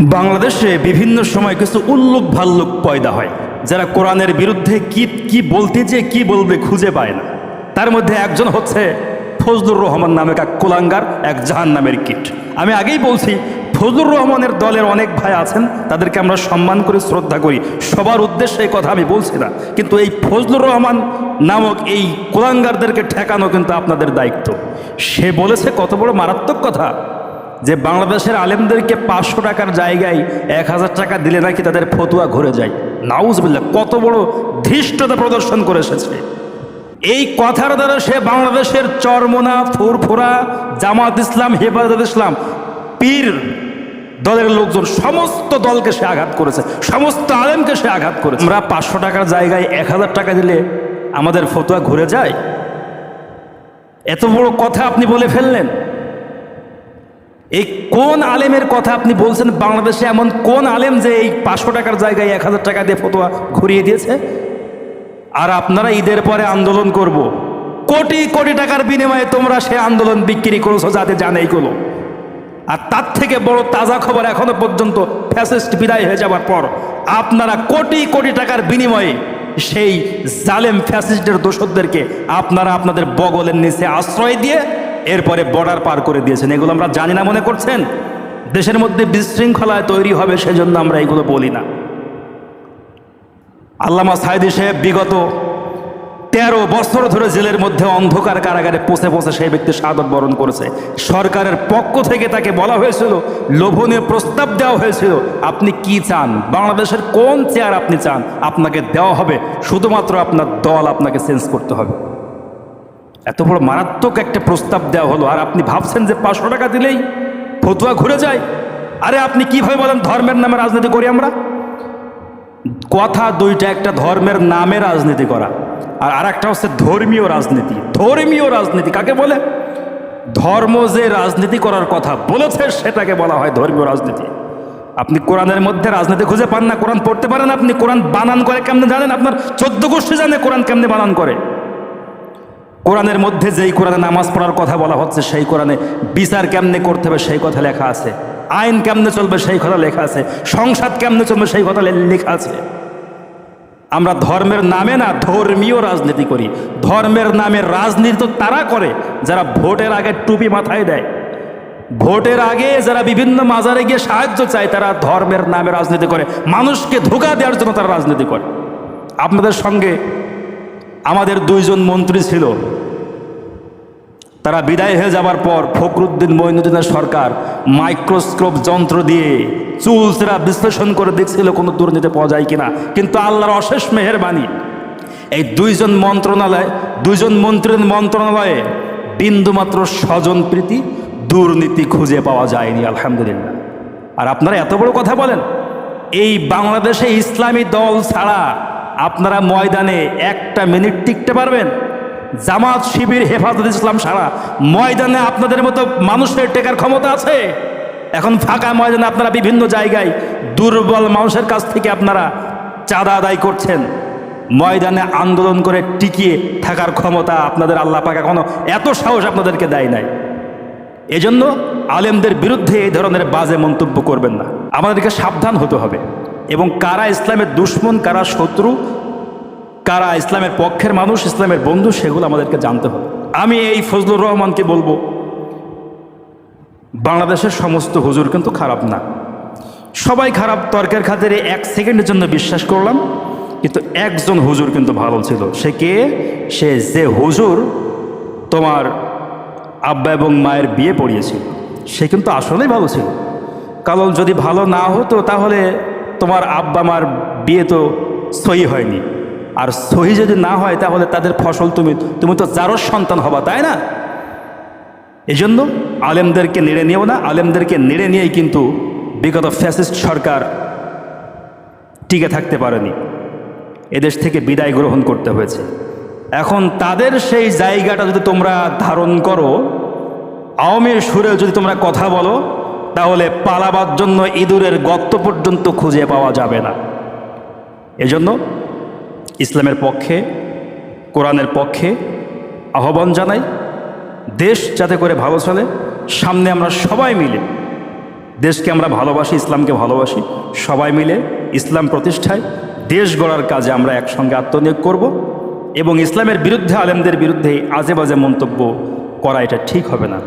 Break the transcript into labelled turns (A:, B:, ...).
A: বাংলাদেশে বিভিন্ন সময় কিছু উল্লুক ভাল্লুক পয়দা হয়, যারা কোরআনের বিরুদ্ধে কি কি বলতে যে, কি বলবে খুঁজে পায় না। তার মধ্যে একজন হচ্ছে ফজলুর রহমান নামে এক কোলাঙ্গার, এক জাহান নামের কিট। আমি আগেই বলছি, ফজলুর রহমানের দলের অনেক ভাই আছেন, তাদেরকে আমরা সম্মান করি, শ্রদ্ধা করি। সবার উদ্দেশ্যে এই কথা আমি বলছি না, কিন্তু এই ফজলুর রহমান নামক এই কোলাঙ্গারদেরকে ঠেকানো কিন্তু আপনাদের দায়িত্ব। সে বলেছে কত বড় মারাত্মক কথা যে বাংলাদেশের আলেমদেরকে পাঁচশো টাকার জায়গায় এক হাজার টাকা দিলে নাকি তাদের ফতুয়া ঘুরে যায়। নাউজবিল্লা কত বড় ধৃষ্টতা প্রদর্শন করে এসেছে। এই কথার দ্বারা সে বাংলাদেশের চরমোনা, ফুরফুরা, জামাত ইসলাম, হেফাজত ইসলাম, পীর দলের লোকজন, সমস্ত দলকে সে আঘাত করেছে, সমস্ত আলেমকে সে আঘাত করেছে। আমরা পাঁচশো টাকার জায়গায় এক হাজার টাকা দিলে আমাদের ফতুয়া ঘুরে যায়? এত বড় কথা আপনি বলে ফেললেন। এই কোন আলেমের কথা আপনি বলছেন? বাংলাদেশে এমন কোন আলেম যে এই পাঁচশো টাকার জায়গায় এক হাজার টাকা দিয়ে ফতোয়া ঘুরিয়ে দিয়েছে? আর আপনারা ঈদের পরে আন্দোলন করব। কোটি কোটি টাকার বিনিময়ে তোমরা সে আন্দোলন বিক্রি করেছ যাতে জানে এইগুলো আর তার থেকে বড় তাজা খবর এখনও পর্যন্ত ফ্যাসিস্ট বিদায় হয়ে যাওয়ার পর আপনারা কোটি কোটি টাকার বিনিময়ে সেই জালেম ফ্যাসিস্টের দোষদেরকে আপনারা আপনাদের বগলের নিচে আশ্রয় দিয়ে এরপরে বর্ডার পার করে দিয়েছেন। এগুলো আমরা জানি না, মনে করছেন? দেশের মধ্যে বিশৃঙ্খলায় তৈরি হবে সেজন্য আমরা এগুলো বলি না। আল্লামা সাইদি সাহেব বিগত তেরো বছর ধরে জেলের মধ্যে অন্ধকার কারাগারে পচে পচে সেই ব্যক্তি সাদত বরণ করেছে। সরকারের পক্ষ থেকে তাকে বলা হয়েছিল, লোভনীয় প্রস্তাব দেওয়া হয়েছিল, আপনি কি চান? বাংলাদেশের কোন চেয়ার আপনি চান? আপনাকে দেওয়া হবে, শুধুমাত্র আপনার দল আপনাকে চেঞ্জ করতে হবে। এত বড় মারাত্মক একটা প্রস্তাব দেওয়া হলো, আর আপনি ভাবছেন যে পাঁচশো টাকা দিলেই ফতুয়া ঘুরে যায়? আরে আপনি কীভাবে বলেন ধর্মের নামে রাজনীতি করি আমরা? কথা দুইটা, একটা ধর্মের নামে রাজনীতি করা, আর আর একটা হচ্ছে ধর্মীয় রাজনীতি। ধর্মীয় রাজনীতি কাকে বলে? ধর্ম যে রাজনীতি করার কথা বলেছে, সেটাকে বলা হয় ধর্মীয় রাজনীতি। আপনি কোরআনের মধ্যে রাজনীতি খুঁজে পান না, কোরআন পড়তে পারেন আপনি, কোরআন বানান করে কেমনে জানেন? আপনার চোদ্দ গোষ্ঠী জানে কোরআন কেমনে বানান করে। কোরআনের মধ্যে যেই কোরআনে নামাজ পড়ার কথা বলা হচ্ছে, সেই কোরআনে বিচার কেমনে করতে হবে সেই কথা লেখা আছে। আইন কেমনে চলবে সেই কথা লেখা আছে। সংসদ কেমনে চলবে সেই কথা লেখা আছে। আমরা ধর্মের নামে না ধর্মীয় রাজনীতি করি। ধর্মের নামে রাজনীতি তো তারা করে, যারা ভোটের আগে টুপি মাথায় দেয়। ভোটের আগে যারা বিভিন্ন মাজারে গিয়ে সাহায্য চায়, তারা ধর্মের নামে রাজনীতি করে। মানুষকে ধোকা দেওয়ার জন্য তারা রাজনীতি করে। আপনাদের সঙ্গে আমাদের দুইজন মন্ত্রী ছিল। তারা বিদায় হয়ে যাবার পর ফখরুদ্দিন মঈনুদ্দিনের সরকার মাইক্রোস্কোপ যন্ত্র দিয়ে চুলসেরা বিশ্লেষণ করে দেখছিল কোনো দুর্নীতি পাওয়া যায় কিনা। কিন্তু আল্লাহর অশেষ মেহেরবানি, এই দুইজন মন্ত্রণালয়, দুইজন মন্ত্রীর মন্ত্রণালয়ে বিন্দুমাত্র স্বজন প্রীতি দুর্নীতি খুঁজে পাওয়া যায়নি, আলহামদুলিল্লাহ। আর আপনারা এত বড় কথা বলেন, এই বাংলাদেশে ইসলামী দল ছাড়া আপনারা ময়দানে একটা মিনিট টিকতে পারবেন? জামাত, শিবির, হেফাজত, ইসলাম সারা। ময়দানে আপনাদের মতো মানুষের টেকার ক্ষমতা আছে? এখন ফাঁকা ময়দানে আপনারা বিভিন্ন জায়গায় দুর্বল মানুষের কাছ থেকে আপনারা চাঁদা আদায় করছেন। ময়দানে আন্দোলন করে টিকিয়ে থাকার ক্ষমতা আপনাদের আল্লাহ পাক এখনও এত সাহস আপনাদেরকে দেয় নাই। এজন্য আলেমদের বিরুদ্ধে এই ধরনের বাজে মন্তব্য করবেন না। আমাদেরকে সাবধান হতে হবে। এবং কারা ইসলামের দুশ্মন, কারা শত্রু কারা ইসলামের পক্ষের মানুষ, ইসলামের বন্ধু, সেগুলো আমাদেরকে জানতে হবে। আমি এই ফজলুর রহমানকে বলব, বাংলাদেশের সমস্ত হুজুর কিন্তু খারাপ না। সবাই খারাপ, তর্কের খাতিরে এক সেকেন্ডের জন্য বিশ্বাস করলাম, কিন্তু একজন হুজুর কিন্তু ভালো ছিল। সে কে? সে যে হুজুর তোমার আব্বা এবং মায়ের বিয়ে পড়িয়েছিল। সে কিন্তু আসলেই ভালো ছিল। কারণ যদি ভালো না হতো, তাহলে তোমার আব্বা, মার বিয়ে তো সহি হয়নি। আর সহি যদি না হয়, তাহলে তাদের ফসল তুমি তুমি তো চারোর সন্তান হবা, তাই না? এই জন্য আলেমদেরকে নেড়ে নিয়েও না, আলেমদেরকে নেড়ে নিয়েই কিন্তু বিগত ফ্যাসিস্ট সরকার টিকে থাকতে পারেনি। এদেশ থেকে বিদায় গ্রহণ করতে হয়েছে। এখন তাদের সেই জায়গাটা যদি তোমরা ধারণ করো আওয়ামীর সুরে যদি তোমরা কথা বলো, তাহলে পালাবার জন্য ইঁদুরের গর্ত পর্যন্ত খুঁজে পাওয়া যাবে না। এজন্য ইসলামের পক্ষে, কোরআনের পক্ষে আহ্বান জানাই, দেশ যাতে করে ভালো চলে, সামনে আমরা সবাই মিলে, দেশকে আমরা ভালোবাসি, ইসলামকে ভালোবাসি, সবাই মিলে ইসলাম প্রতিষ্ঠায় দেশ গড়ার কাজে আমরা একসঙ্গে আত্মনিয়োগ করব এবং ইসলামের বিরুদ্ধে আলেমদের বিরুদ্ধে আজে বাজে মন্তব্য করা এটা ঠিক হবে না।